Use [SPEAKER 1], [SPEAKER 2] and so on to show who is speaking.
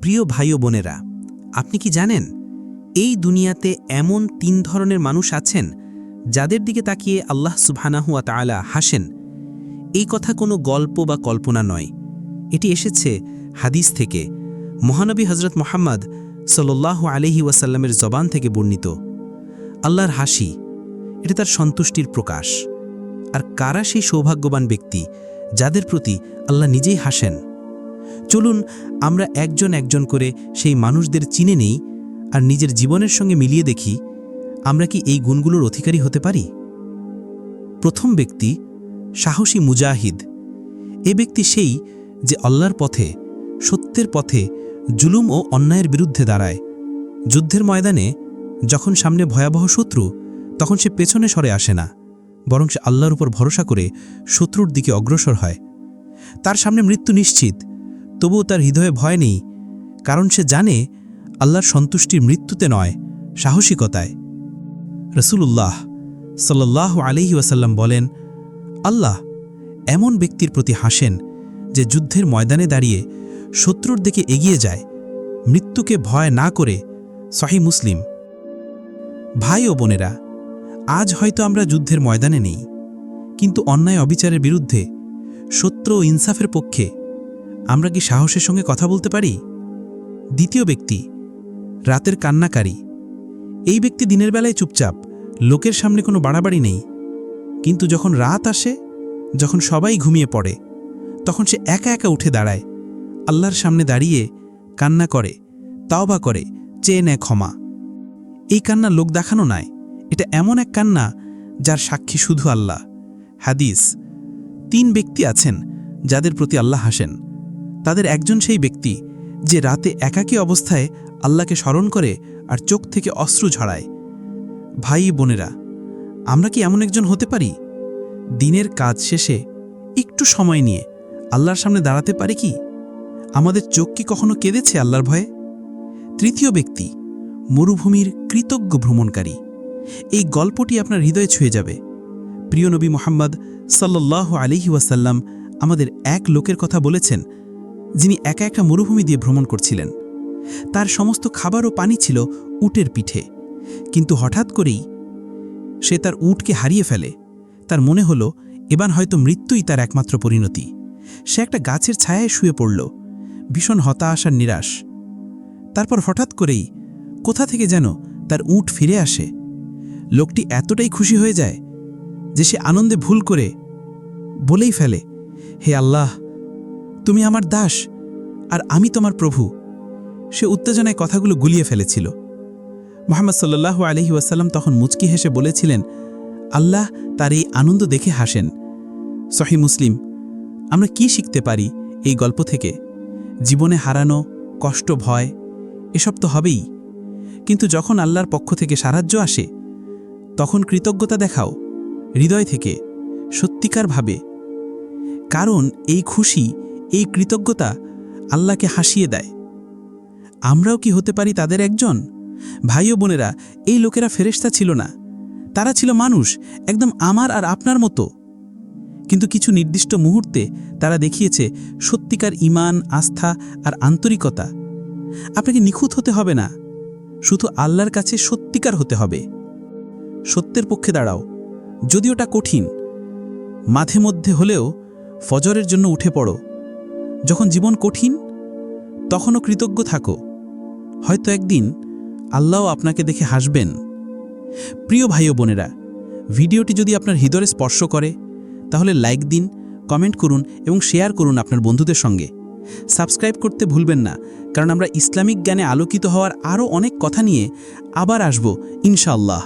[SPEAKER 1] প্রিয় ভাই ও বোনেরা, আপনি কি জানেন, এই দুনিয়াতে এমন তিন ধরনের মানুষ আছেন যাদের দিকে তাকিয়ে আল্লাহ সুবহানাহুয়া তাআলা হাসেন? এই কথা কোনো গল্প বা কল্পনা নয়। এটি এসেছে হাদিস থেকে। মহানবী হজরত মোহাম্মদ সাল্লাল্লাহু আলহি ওয়াসাল্লামের জবান থেকে বর্ণিত। আল্লাহর হাসি, এটা তার সন্তুষ্টির প্রকাশ। আর কারা সেই সৌভাগ্যবান ব্যক্তি যাদের প্রতি আল্লাহ নিজেই হাসেন? চলুন, আমরা একজন একজন করে সেই মানুষদের চিনে নেই আর নিজের জীবনের সঙ্গে মিলিয়ে দেখি, আমরা কি এই গুণগুলোর অধিকারী হতে পারি? প্রথম ব্যক্তি সাহসী মুজাহিদ। এ ব্যক্তি সেই যে আল্লাহর পথে, সত্যের পথে জুলুম ও অন্যায়ের বিরুদ্ধে দাঁড়ায়। যুদ্ধের ময়দানে যখন সামনে ভয়াবহ শত্রু, তখন সে পেছনে সরে আসে না, বরং সে আল্লাহর উপর ভরসা করে শত্রুর দিকে অগ্রসর হয়। তার সামনে মৃত্যু নিশ্চিত তবুও তার হৃদয়ে ভয় নেই, কারণ সে জানে আল্লাহর সন্তুষ্টির মৃত্যুতে নয়, সাহসিকতায়। রসুলুল্লাহ সাল্লাহ আলহি ওয়াসাল্লাম বলেন, আল্লাহ এমন ব্যক্তির প্রতি হাসেন যে যুদ্ধের ময়দানে দাঁড়িয়ে শত্রুর দিকে এগিয়ে যায়, মৃত্যুকে ভয় না করে সহি মুসলিম। ভাই ও বোনেরা, আজ হয়তো আমরা যুদ্ধের ময়দানে নেই, কিন্তু অন্যায় অবিচারের বিরুদ্ধে সত্য ও ইনসাফের পক্ষে আমরা কি সাহসের সঙ্গে কথা বলতে পারি? দ্বিতীয় ব্যক্তি, রাতের কান্নাকারী। এই ব্যক্তি দিনের বেলায় চুপচাপ, লোকের সামনে কোনো বাড়াবাড়ি নেই। কিন্তু যখন রাত আসে, যখন সবাই ঘুমিয়ে পড়ে, তখন সে একা একা উঠে দাঁড়ায়, আল্লাহর সামনে দাঁড়িয়ে কান্না করে, তাওবা করে, চেয়ে নেয় ক্ষমা। এই কান্না লোক দেখানো নয় এটা এমন এক কান্না যার সাক্ষী শুধু আল্লাহ। হাদিস, তিন ব্যক্তি আছেন যাদের প্রতি আল্লাহ হাসেন। তাদের একজন সেই ব্যক্তি, যে রাতে একাকী অবস্থায় আল্লাহকে স্মরণ করে আর চোখ থেকে অশ্রু ঝরায়। ভাই বোনেরা, আমরা কি এমন একজন হতে পারি? দিনের কাজ শেষে একটু সময় নিয়ে আল্লাহর সামনে দাঁড়াতে পারি কি? আমাদের চোখ কি কখনো কেঁদেছে আল্লাহর ভয়ে? তৃতীয় ব্যক্তি, মরুভূমির কৃতজ্ঞ ভ্রমণকারী। এই গল্পটি আপনার হৃদয়ে ছুঁয়ে যাবে। প্রিয় নবী মোহাম্মদ সাল্লাহ আলিহি ওয়াসাল্লাম আমাদের এক লোকের কথা বলেছেন যিনি একা একা মরুভূমি দিয়ে ভ্রমণ করছিলেন। তার সমস্ত খাবার ও পানি ছিল উটের পিঠে। কিন্তু হঠাৎ করেই সে তার উটকে হারিয়ে ফেলে। তার মনে হলো, এবার হয়তো মৃত্যুই তার একমাত্র পরিণতি। সে একটা গাছের ছায়ায় শুয়ে পড়ল, ভীষণ হতাশ আর নিরাশ। তারপর হঠাৎ করেই কোথা থেকে যেন তার উট ফিরে আসে। লোকটি এতটাই খুশি হয়ে যায় যে সে আনন্দে ভুল করে বলেই ফেলে, হে আল্লাহ তুমি আমার দাস, আর আমি তোমার প্রভু। সে উত্তেজনায় কথাগুলো গুলিয়ে ফেলেছিল। মোহাম্মদ সাল্লাহ আলহি ওয়াসাল্লাম তখন মুচকি হেসে বলেছিলেন, আল্লাহ তার এই আনন্দ দেখে হাসেন। সহি মুসলিম, আমরা কি শিখতে পারি এই গল্প থেকে? জীবনে হারানো, কষ্ট, ভয়, এসব তো হবেই। কিন্তু যখন আল্লাহর পক্ষ থেকে সাহায্য আসে, তখন কৃতজ্ঞতা দেখাও, হৃদয় থেকে সত্যিকারভাবে কারণ এই খুশি এই কৃতজ্ঞতা আল্লাহকে হাসিয়ে দেয়। আমরাও কি হতে পারি তাদের একজন? ভাই ও বোনেরা, এই লোকেরা ফেরেশতা ছিল না। তারা ছিল মানুষ, একদম আমার আর আপনার মতো। কিন্তু কিছু নির্দিষ্ট মুহূর্তে তারা দেখিয়েছে সত্যিকার ইমান আস্থা আর আন্তরিকতা। আপনাকে নিখুঁত হতে হবে না। শুধু আল্লাহর কাছে সত্যিকার হতে হবে। সত্যের পক্ষে দাঁড়াও। যদি ওটা কঠিন, মাঝে মধ্যে হলেও ফজরের জন্য উঠে পড়ো। যখন জীবন কঠিন, তখনও কৃতজ্ঞ থাকো। হয়তো একদিন আল্লাহ আপনাকে দেখে হাসবেন। প্রিয় ভাই ও বোনেরা, ভিডিওটি যদি আপনার হৃদয়ে স্পর্শ করে, তাহলে লাইক দিন, কমেন্ট করুন এবং শেয়ার করুন আপনার বন্ধুদের সঙ্গে। সাবস্ক্রাইব করতে ভুলবেন না, কারণ আমরা ইসলামিক জ্ঞানে আলোকিত হওয়ার আরও অনেক কথা নিয়ে আবার আসব, ইনশাআল্লাহ।